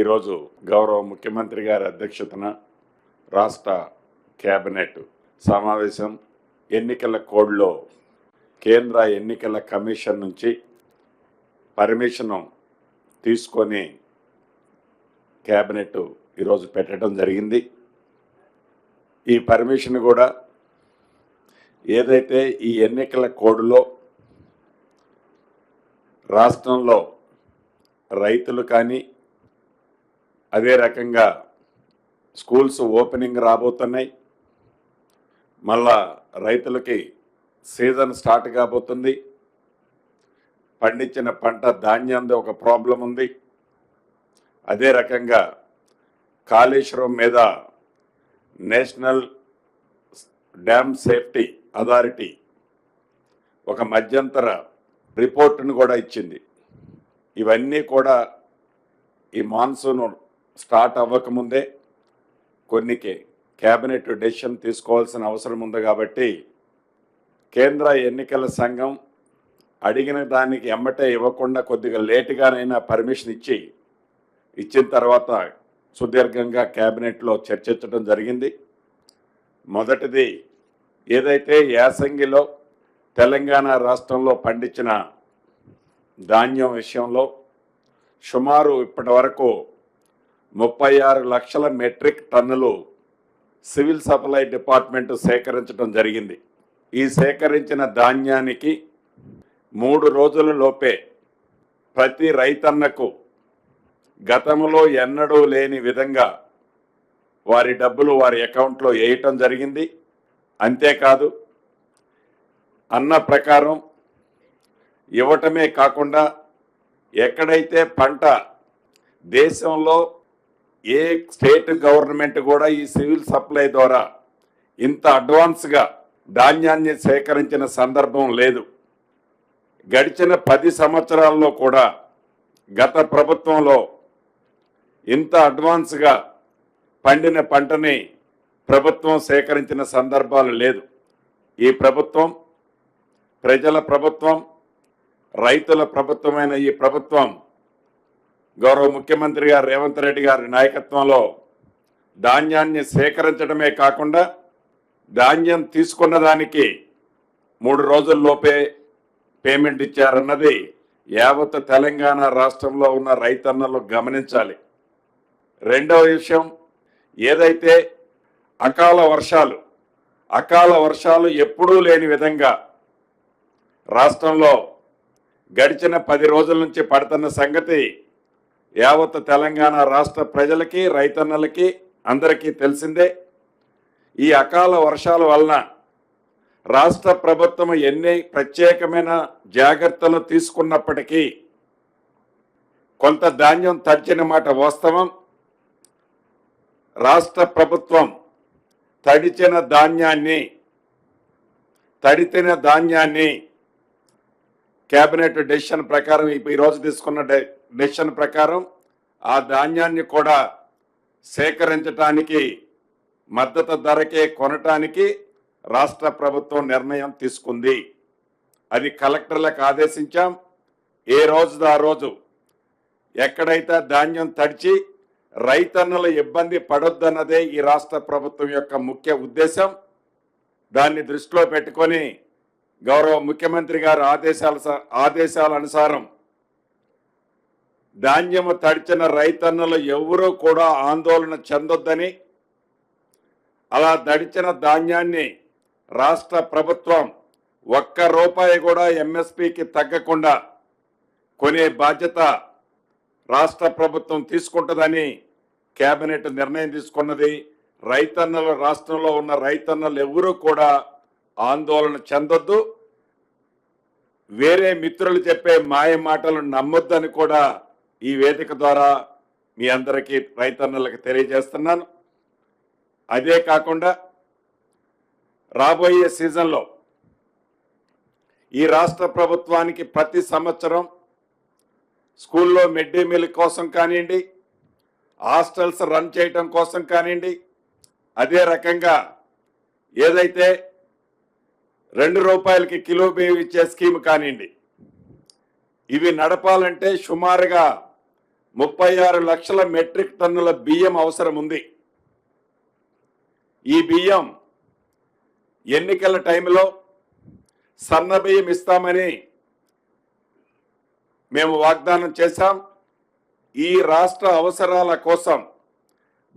ఈరోజు గౌరవ ముఖ్యమంత్రి గారి అధ్యక్షతన రాష్ట్ర కేబినెట్ సమావేశం ఎన్నికల కోడ్లో కేంద్ర ఎన్నికల కమిషన్ నుంచి పర్మిషను తీసుకొని కేబినెట్ ఈరోజు పెట్టడం జరిగింది. ఈ పర్మిషన్ కూడా ఏదైతే ఈ ఎన్నికల కోడ్లో రాష్ట్రంలో రైతులు కానీ అదే రకంగా స్కూల్స్ ఓపెనింగ్ రాబోతున్నాయి. మళ్ళా రైతులకి సీజన్ స్టార్ట్ కాబోతుంది. పండించిన పంట ధాన్యంది ఒక ప్రాబ్లం ఉంది. అదే రకంగా కాళేశ్వరం మీద నేషనల్ డ్యామ్ సేఫ్టీ అథారిటీ ఒక మధ్యంతర రిపోర్టును కూడా ఇచ్చింది. ఇవన్నీ కూడా ఈ మాన్సూన్ స్టార్ట్ అవ్వకముందే కొన్ని కేబినెట్ డెసిషన్ తీసుకోవాల్సిన అవసరం ఉంది కాబట్టి కేంద్ర ఎన్నికల సంఘం అడిగిన దానికి ఎమ్మటే ఇవ్వకుండా కొద్దిగా లేటుగానైనా పర్మిషన్ ఇచ్చి ఇచ్చిన తర్వాత సుదీర్ఘంగా కేబినెట్లో చర్చించడం జరిగింది. మొదటిది ఏదైతే యాసంగిలో తెలంగాణ రాష్ట్రంలో పండించిన ధాన్యం విషయంలో సుమారు ఇప్పటి వరకు ముప్పై ఆరు లక్షల మెట్రిక్ టన్నులు సివిల్ సప్లై డిపార్ట్మెంట్ సేకరించడం జరిగింది. ఈ సేకరించిన ధాన్యానికి మూడు రోజుల లోపే ప్రతి రైతన్నకు గతంలో ఎన్నడూ లేని విధంగా వారి డబ్బులు వారి అకౌంట్లో వేయటం జరిగింది. అంతేకాదు అన్న ప్రకారం ఇవ్వటమే కాకుండా ఎక్కడైతే పంట దేశంలో ఏ స్టేట్ గవర్నమెంట్ కూడా ఈ సివిల్ సప్లై ద్వారా ఇంత అడ్వాన్స్గా ధాన్యాన్ని సేకరించిన సందర్భం లేదు. గడిచిన పది సంవత్సరాల్లో కూడా గత ప్రభుత్వంలో ఇంత అడ్వాన్స్గా పండిన పంటని ప్రభుత్వం సేకరించిన సందర్భాలు లేదు. ఈ ప్రభుత్వం ప్రజల ప్రభుత్వం రైతుల ప్రభుత్వమైన ఈ ప్రభుత్వం గౌరవ ముఖ్యమంత్రి గారు రేవంత్ రెడ్డి గారి నాయకత్వంలో ధాన్యాన్ని సేకరించడమే కాకుండా ధాన్యం తీసుకున్న దానికి మూడు రోజుల్లోపే పేమెంట్ ఇచ్చారన్నది యావత్ తెలంగాణ రాష్ట్రంలో ఉన్న రైతన్నలు గమనించాలి. రెండవ విషయం ఏదైతే అకాల వర్షాలు అకాల వర్షాలు ఎప్పుడూ లేని విధంగా రాష్ట్రంలో గడిచిన పది రోజుల నుంచి పడుతున్న సంగతి యావత్ తెలంగాణ రాష్ట్ర ప్రజలకి రైతన్నలకి అందరికీ తెలిసిందే ఈ అకాల వర్షాల వలన రాష్ట్ర ప్రభుత్వం ఎన్ని ప్రత్యేకమైన జాగ్రత్తలు తీసుకున్నప్పటికీ కొంత ధాన్యం తడిచిన మాట వాస్తవం. రాష్ట్ర ప్రభుత్వం తడిచిన ధాన్యాన్ని తడితిన ధాన్యాన్ని కేబినెట్ డెసిషన్ ప్రకారం ఈ- ఈరోజు తీసుకున్న డె- డెసిషన్ ప్రకారం ఆ ధాన్యాన్ని కూడా సేకరించటానికి మద్దతు ధరకే కొనటానికి రాష్ట్ర ప్రభుత్వం నిర్ణయం తీసుకుంది. అది కలెక్టర్లకు ఆదేశించాం. ఏ రోజు ఆ రోజు. ఎక్కడైతే ధాన్యం తడిచి రైతన్నుల ఇబ్బంది పడొద్దన్నదే ఈ రాష్ట్ర ప్రభుత్వం యొక్క ముఖ్య ఉద్దేశం. దాన్ని దృష్టిలో పెట్టుకొని గౌరవ ముఖ్యమంత్రి గారి ఆదేశాల స- ఆదేశాల అనుసారం ధాన్యము తడిచిన రైతన్నలు ఎవరూ కూడా ఆందోళన చెందొద్దని అలా తడిచిన ధాన్యాన్ని రాష్ట్ర ప్రభుత్వం ఒక్క రూపాయి కూడా ఎంఎస్పికి తగ్గకుండా కొనే బాధ్యత రాష్ట్ర ప్రభుత్వం తీసుకుంటుందని కేబినెట్ నిర్ణయం తీసుకున్నది. రైతన్నలు రాష్ట్రంలో ఉన్న రైతన్నలు ఎవరూ కూడా ఆందోళన చెందొద్దు. వేరే మిత్రులు చెప్పే మాయ మాటలు నమ్మొద్దని కూడా ఈ వేదిక ద్వారా మీ అందరికీ రైతన్నలకు తెలియజేస్తున్నాను. అదే కాకుండా రాబోయే సీజన్లో ఈ రాష్ట్ర ప్రభుత్వానికి ప్రతి సంవత్సరం స్కూల్లో మిడ్ డే మీల్ కోసం కానివ్వండి హాస్టల్స్ రన్ చేయటం కోసం కానివ్వండి అదే రకంగా ఏదైతే రెండు రూపాయలకి కిలో బియ్యం ఇచ్చే స్కీమ్ కానివ్వండి ఇవి నడపాలంటే సుమారుగా ముప్పై ఆరు లక్షల మెట్రిక్ టన్నుల బియ్యం అవసరం ఉంది. ఈ బియ్యం ఎన్నికల టైంలో సన్న బియ్యం ఇస్తామని మేము వాగ్దానం చేశాం. ఈ రాష్ట్ర అవసరాల కోసం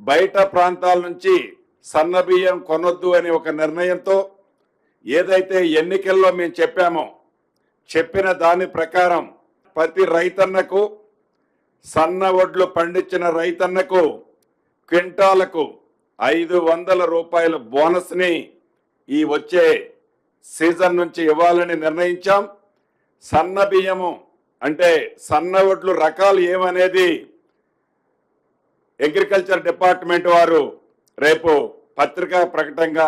బయట ప్రాంతాల నుంచి సన్న బియ్యం కొనొద్దు అనే ఒక నిర్ణయంతో ఏదైతే ఎన్నికల్లో మేము చెప్పామో చెప్పిన దాని ప్రకారం ప్రతి రైతన్నకు సన్న వడ్లు పండించిన రైతన్నకు క్వింటాలకు ఐదు వందల రూపాయల బోనస్ని ఈ వచ్చే సీజన్ నుంచి ఇవ్వాలని నిర్ణయించాం. సన్న బియ్యము అంటే సన్న వడ్లు రకాలు ఏమనేది అగ్రికల్చర్ డిపార్ట్మెంట్ వారు రేపు పత్రికా ప్రకటనగా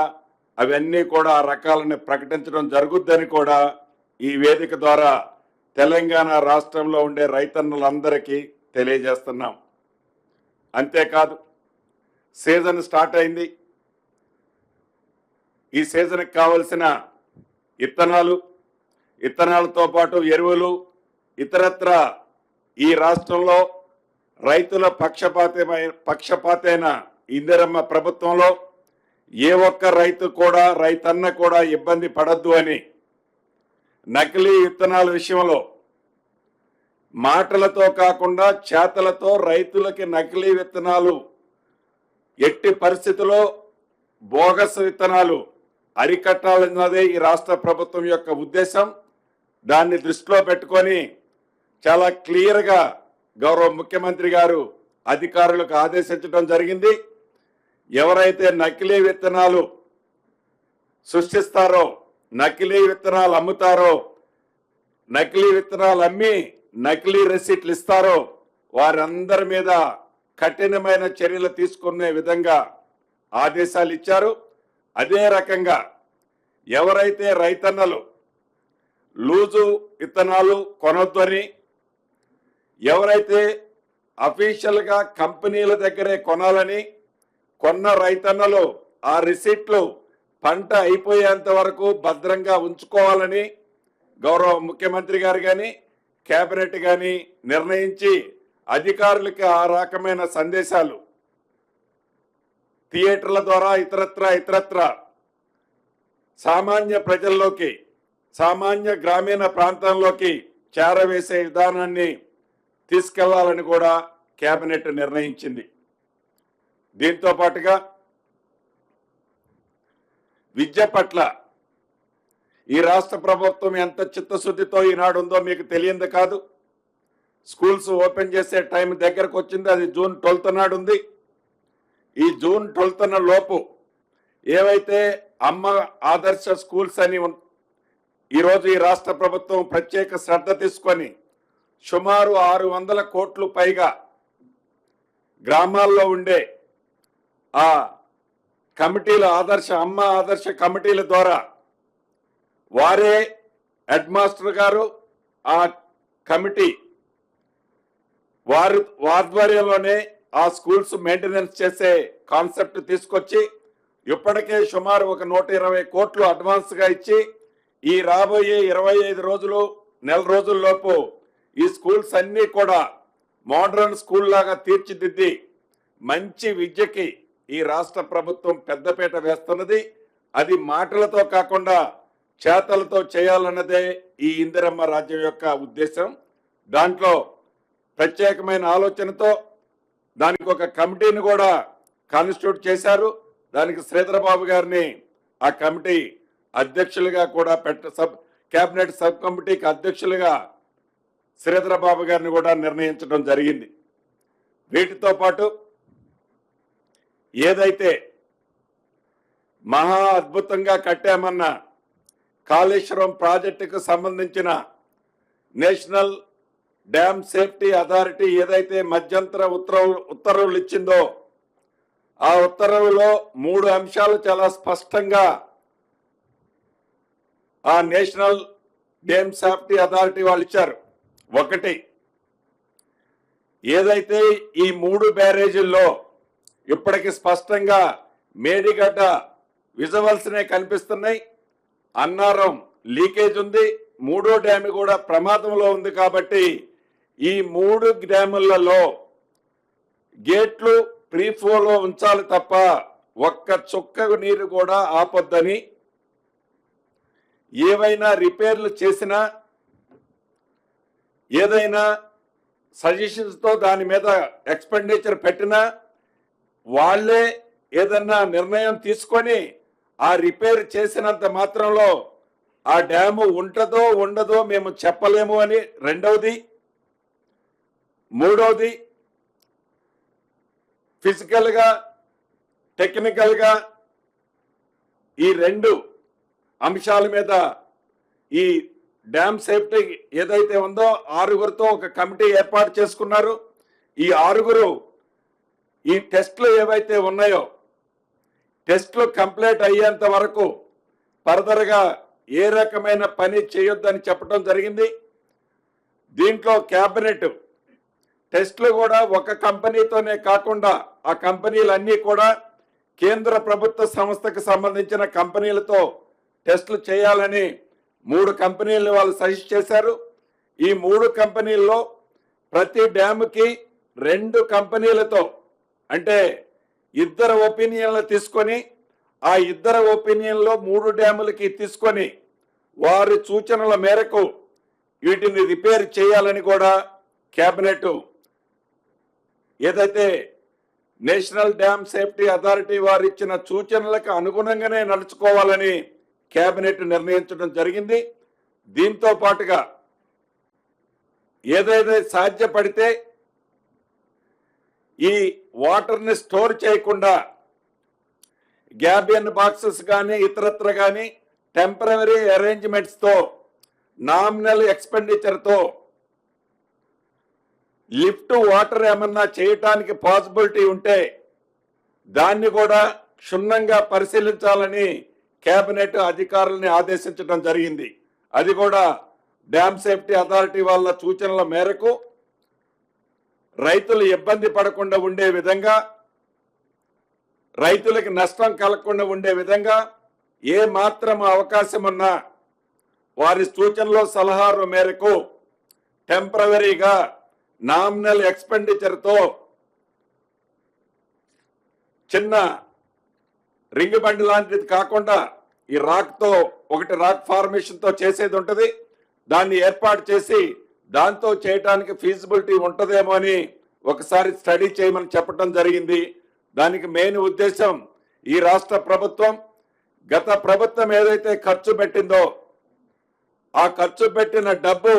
అవన్నీ కూడా ఆ రకాలని ప్రకటించడం జరుగుద్దని కూడా ఈ వేదిక ద్వారా తెలంగాణ రాష్ట్రంలో ఉండే రైతన్నులందరికీ తెలియజేస్తున్నాం. అంతేకాదు సీజన్ స్టార్ట్ అయింది. ఈ సీజన్కి కావలసిన ఇత్తనాలు ఇత్తనాలతో పాటు ఎరువులు ఇతరత్ర ఈ రాష్ట్రంలో రైతుల పక్షపాతమైన పక్షపాతైన ఇందిరమ్మ ప్రభుత్వంలో ఏ ఒక్క రైతు కూడా రైతన్న కూడా ఇబ్బంది పడద్దు అని నకిలీ విత్తనాల విషయంలో మాటలతో కాకుండా చేతలతో రైతులకి నకిలీ విత్తనాలు ఎట్టి పరిస్థితుల్లో బోగస్ విత్తనాలు అరికట్టాలన్నదే ఈ రాష్ట్ర ప్రభుత్వం యొక్క ఉద్దేశం. దాన్ని దృష్టిలో పెట్టుకొని చాలా క్లియర్గా గౌరవ ముఖ్యమంత్రి గారు అధికారులకు ఆదేశించడం జరిగింది. ఎవరైతే నకిలీ విత్తనాలు సృష్టిస్తారో నకిలీ విత్తనాలు అమ్ముతారో నకిలీ విత్తనాలు అమ్మి నకిలీ రెసిట్లు ఇస్తారో వారందరి మీద కఠినమైన చర్యలు తీసుకునే విధంగా ఆదేశాలు ఇచ్చారు. అదే రకంగా ఎవరైతే రైతన్నలు లూజు విత్తనాలు కొనొద్దని ఎవరైతే అఫీషియల్గా కంపెనీల దగ్గరే కొనాలని కొన్న రైతన్నలు ఆ రిసిట్లు పంట అయిపోయేంత వరకు భద్రంగా ఉంచుకోవాలని గౌరవ ముఖ్యమంత్రి గారు కానీ కేబినెట్ కానీ నిర్ణయించి అధికారులకి ఆ రకమైన సందేశాలు థియేటర్ల ద్వారా ఇతరత్ర ఇతరత్ర సామాన్య ప్రజల్లోకి సామాన్య గ్రామీణ ప్రాంతంలోకి చేరవేసే విధానాన్ని తీసుకెళ్ళాలని కూడా కేబినెట్ నిర్ణయించింది. దీంతో పాటుగా విద్య పట్ల ఈ రాష్ట్ర ప్రభుత్వం ఎంత చిత్తశుద్ధితో ఈనాడు ఉందో మీకు తెలియంది కాదు. స్కూల్స్ ఓపెన్ చేసే టైం దగ్గరకు వచ్చింది. అది జూన్ ట్వెల్త్ నాడు ఉంది. ఈ జూన్ ట్వెల్త్ లోపు ఏవైతే అమ్మ ఆదర్శ స్కూల్స్ అని ఉన్- ఈరోజు ఈ రాష్ట్ర ప్రభుత్వం ప్రత్యేక శ్రద్ధ తీసుకొని సుమారు ఆరు వందల కోట్లు పైగా గ్రామాల్లో ఉండే ఆ కమిటీల ఆదర్శ అమ్మ ఆదర్శ కమిటీల ద్వారా వారే హెడ్ మాస్టర్ గారు ఆ కమిటీ వారి ఆధ్వర్యంలోనే ఆ స్కూల్స్ మెయింటెనెన్స్ చేసే కాన్సెప్ట్ తీసుకొచ్చి ఇప్పటికే సుమారు ఒక నూట ఇరవై కోట్లు అడ్వాన్స్గా ఇచ్చి ఈ రాబోయే ఇరవై ఐదు రోజులు నెల రోజుల్లోపు ఈ స్కూల్స్ అన్నీ కూడా మోడర్న్ స్కూల్ లాగా తీర్చిదిద్ది మంచి విద్యకి ఈ రాష్ట్ర ప్రభుత్వం పెద్దపీట వేస్తున్నది. అది మాటలతో కాకుండా చేతలతో చేయాలన్నదే ఈ ఇందిరమ్మ రాజ్యం యొక్క ఉద్దేశం. దాంట్లో ప్రత్యేకమైన ఆలోచనతో దానికి ఒక కమిటీని కూడా కాన్స్టిట్యూట్ చేశారు. దానికి శ్రీధరబాబు గారిని ఆ కమిటీ అధ్యక్షులుగా కూడా పెట్ట సబ్ కేబినెట్ సబ్ కమిటీకి అధ్యక్షులుగా శ్రీధరబాబు గారిని కూడా నిర్ణయించడం జరిగింది. వీటితో పాటు ఏదైతే మహా అద్భుతంగా కట్టామన్న కాళేశ్వరం ప్రాజెక్టుకు సంబంధించిన నేషనల్ డ్యామ్ సేఫ్టీ అథారిటీ ఏదైతే మధ్యంతర ఉత్తర్వు ఉత్తర్వులు ఇచ్చిందో ఆ ఉత్తర్వులో మూడు అంశాలు చాలా స్పష్టంగా ఆ నేషనల్ డ్యామ్ సేఫ్టీ అథారిటీ వాళ్ళు ఇచ్చారు. ఒకటి ఏదైతే ఈ మూడు బ్యారేజీల్లో ఇప్పటికి స్పష్టంగా మేడిగడ్డ విజువల్స్నే కనిపిస్తున్నాయి అన్నారం లీకేజ్ ఉంది. మూడో డ్యామ్ కూడా ప్రమాదంలో ఉంది కాబట్టి ఈ మూడు డ్యాములలో గేట్లు ప్రీ ఫ్లోలో ఉంచాలి తప్ప ఒక్క చుక్క నీరు కూడా ఆపొద్దని ఏవైనా రిపేర్లు చేసినా ఏదైనా సజెషన్స్తో దాని మీద ఎక్స్పెండిచర్ పెట్టినా వాళ్ళే ఏదన్నా నిర్ణయం తీసుకొని ఆ రిపేర్ చేసినంత మాత్రంలో ఆ డ్యాము ఉంటుందో ఉండదో మేము చెప్పలేము అని రెండవది మూడవది ఫిజికల్గా టెక్నికల్గా ఈ రెండు అంశాల మీద ఈ డ్యామ్ సేఫ్టీ ఏదైతే ఉందో ఆరుగురితో ఒక కమిటీ ఏర్పాటు చేసుకున్నారు. ఈ ఆరుగురు ఈ టెస్ట్లు ఏవైతే ఉన్నాయో టెస్ట్లు కంప్లీట్ అయ్యేంత వరకు ఫర్దర్గా ఏ రకమైన పని చేయొద్దని చెప్పడం జరిగింది. దీంట్లో క్యాబినెట్ టెస్ట్లు కూడా ఒక కంపెనీతోనే కాకుండా ఆ కంపెనీలన్నీ కూడా కేంద్ర ప్రభుత్వ సంస్థకు సంబంధించిన కంపెనీలతో టెస్టులు చేయాలని మూడు కంపెనీలను వాళ్ళు సజెస్ట్ చేశారు. ఈ మూడు కంపెనీల్లో ప్రతి డ్యామ్కి రెండు కంపెనీలతో అంటే ఇద్దరు ఒపీనియన్లు తీసుకొని ఆ ఇద్దరు ఒపీనియన్లో మూడు డ్యాములకి తీసుకొని వారి సూచనల మేరకు వీటిని రిపేర్ చేయాలని కూడా కేబినెట్ ఏదైతే నేషనల్ డ్యామ్ సేఫ్టీ అథారిటీ వారు ఇచ్చిన సూచనలకు అనుగుణంగానే నడుచుకోవాలని కేబినెట్ నిర్ణయించడం జరిగింది. దీంతో పాటుగా ఏదైతే సాధ్యపడితే ఈ వాటర్ని స్టోర్ చేయకుండా గ్యాబియన్ బాక్సెస్ కానీ ఇతరత్ర కానీ టెంపరీ అరేంజ్మెంట్స్తో నామినల్ ఎక్స్పెండిచర్తో లిఫ్ట్ వాటర్ ఏమన్నా చేయటానికి పాసిబిలిటీ ఉంటే దాన్ని కూడా క్షుణ్ణంగా పరిశీలించాలని కేబినెట్ అధికారులని ఆదేశించడం జరిగింది. అది కూడా డ్యామ్ సేఫ్టీ అథారిటీ వాళ్ళ సూచనల మేరకు రైతులు ఇబ్బంది పడకుండా ఉండే విధంగా రైతులకు నష్టం కలగకుండా ఉండే విధంగా ఏ మాత్రం అవకాశం ఉన్నా వారి సూచనలో సలహాల మేరకు టెంపరవరీగా నామినల్ ఎక్స్పెండిచర్తో చిన్న రింగ్ బండి లాంటిది కాకుండా ఈ రాక్తో ఒకటి రాక్ ఫార్మేషన్తో చేసేది ఉంటుంది. దాన్ని ఏర్పాటు చేసి దాంతో చేయటానికి ఫీజిబిలిటీ ఉంటుందేమో అని ఒకసారి స్టడీ చేయమని చెప్పడం జరిగింది. దానికి మెయిన్ ఉద్దేశం ఈ రాష్ట్ర ప్రభుత్వం గత ప్రభుత్వం ఏదైతే ఖర్చు పెట్టిందో ఆ ఖర్చు పెట్టిన డబ్బు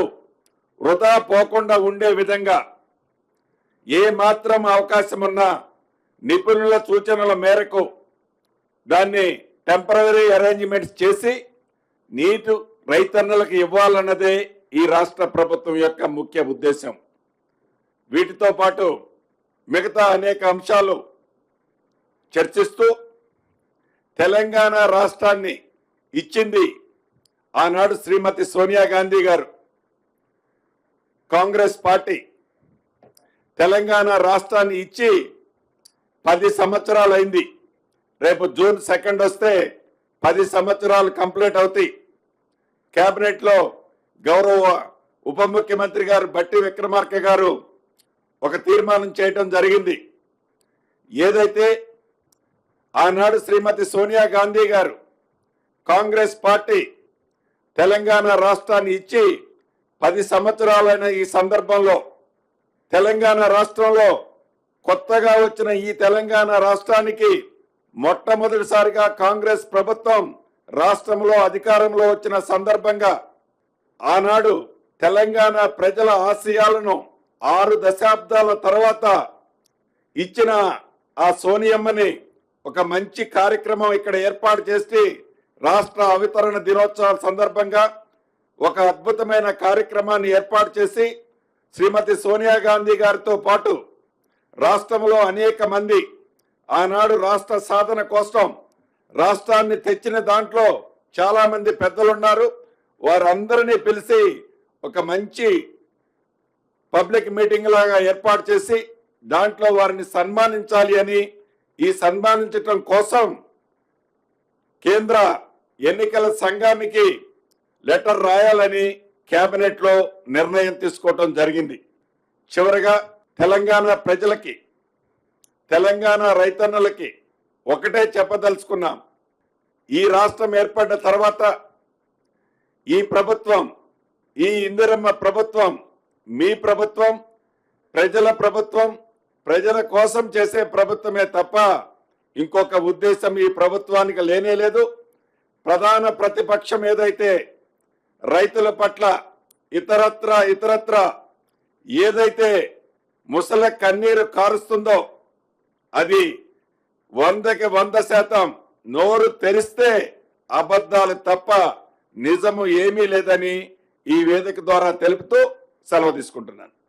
వృధా పోకుండా ఉండే విధంగా ఏ మాత్రం అవకాశం ఉన్నా నిపుణుల సూచనల మేరకు దాన్ని టెంపరీ అరేంజ్మెంట్స్ చేసి నీటు రైతన్నలకు ఇవ్వాలన్నదే ఈ రాష్ట్ర ప్రభుత్వం యొక్క ముఖ్య ఉద్దేశం. వీటితో పాటు మిగతా అనేక అంశాలు చర్చిస్తూ తెలంగాణ రాష్ట్రాన్ని ఇచ్చింది ఆనాడు శ్రీమతి సోనియా గాంధీ గారు. కాంగ్రెస్ పార్టీ తెలంగాణ రాష్ట్రాన్ని ఇచ్చి పది సంవత్సరాలు అయింది. రేపు జూన్ సెకండ్ వస్తే పది సంవత్సరాలు కంప్లీట్ అవుతాయి. కేబినెట్లో గౌరవ ఉప ముఖ్యమంత్రి గారు బట్టి విక్రమార్క గారు ఒక తీర్మానం చేయటం జరిగింది. ఏదైతే ఆనాడు శ్రీమతి సోనియా గాంధీ గారు కాంగ్రెస్ పార్టీ తెలంగాణ రాష్ట్రాన్ని ఇచ్చి పది సంవత్సరాలైన ఈ సందర్భంలో తెలంగాణ రాష్ట్రంలో కొత్తగా వచ్చిన ఈ తెలంగాణ రాష్ట్రానికి మొట్టమొదటిసారిగా కాంగ్రెస్ ప్రభుత్వం రాష్ట్రంలో అధికారంలో వచ్చిన సందర్భంగా ఆనాడు తెలంగాణ ప్రజల ఆశయాలను ఆరు దశాబ్దాల తర్వాత ఇచ్చిన ఆ సోనియమ్మని ఒక మంచి కార్యక్రమం ఇక్కడ ఏర్పాటు చేసి రాష్ట్ర అవతరణ దినోత్సవాల సందర్భంగా ఒక అద్భుతమైన కార్యక్రమాన్ని ఏర్పాటు చేసి శ్రీమతి సోనియా గాంధీ గారితో పాటు రాష్ట్రంలో అనేక మంది ఆనాడు రాష్ట్ర సాధన కోసం రాష్ట్రాన్ని తెచ్చిన దాంట్లో చాలామంది పెద్దలున్నారు. వారందరినీ పిలిచి ఒక మంచి పబ్లిక్ మీటింగ్ లాగా ఏర్పాటు చేసి దాంట్లో వారిని సన్మానించాలి అని ఈ సన్మానించటం కోసం కేంద్ర ఎన్నికల సంఘానికి లెటర్ రాయాలని కేబినెట్లో నిర్ణయం తీసుకోవటం జరిగింది. చివరగా తెలంగాణ ప్రజలకి తెలంగాణ రైతన్నలకి ఒకటే చెప్పదలుచుకున్నాం. ఈ రాష్ట్రం ఏర్పడిన తర్వాత ఈ ప్రభుత్వం ఈ ఇందిరమ్మ ప్రభుత్వం మీ ప్రభుత్వం ప్రజల ప్రభుత్వం ప్రజల కోసం చేసే ప్రభుత్వమే తప్ప ఇంకొక ఉద్దేశం ఈ ప్రభుత్వానికి లేనే లేదు. ప్రధాన ప్రతిపక్షం ఏదైతే రైతుల పట్ల ఇతరత్ర ఇతరత్ర ఏదైతే ముసల కన్నీరు కారుస్తుందో అది వందకి వంద శాతం నోరు తెరిస్తే అబద్ధాలు తప్ప నిజము ఏమీ లేదని ఈ వేదిక ద్వారా తెలుపుతూ సెలవు తీసుకుంటున్నాను.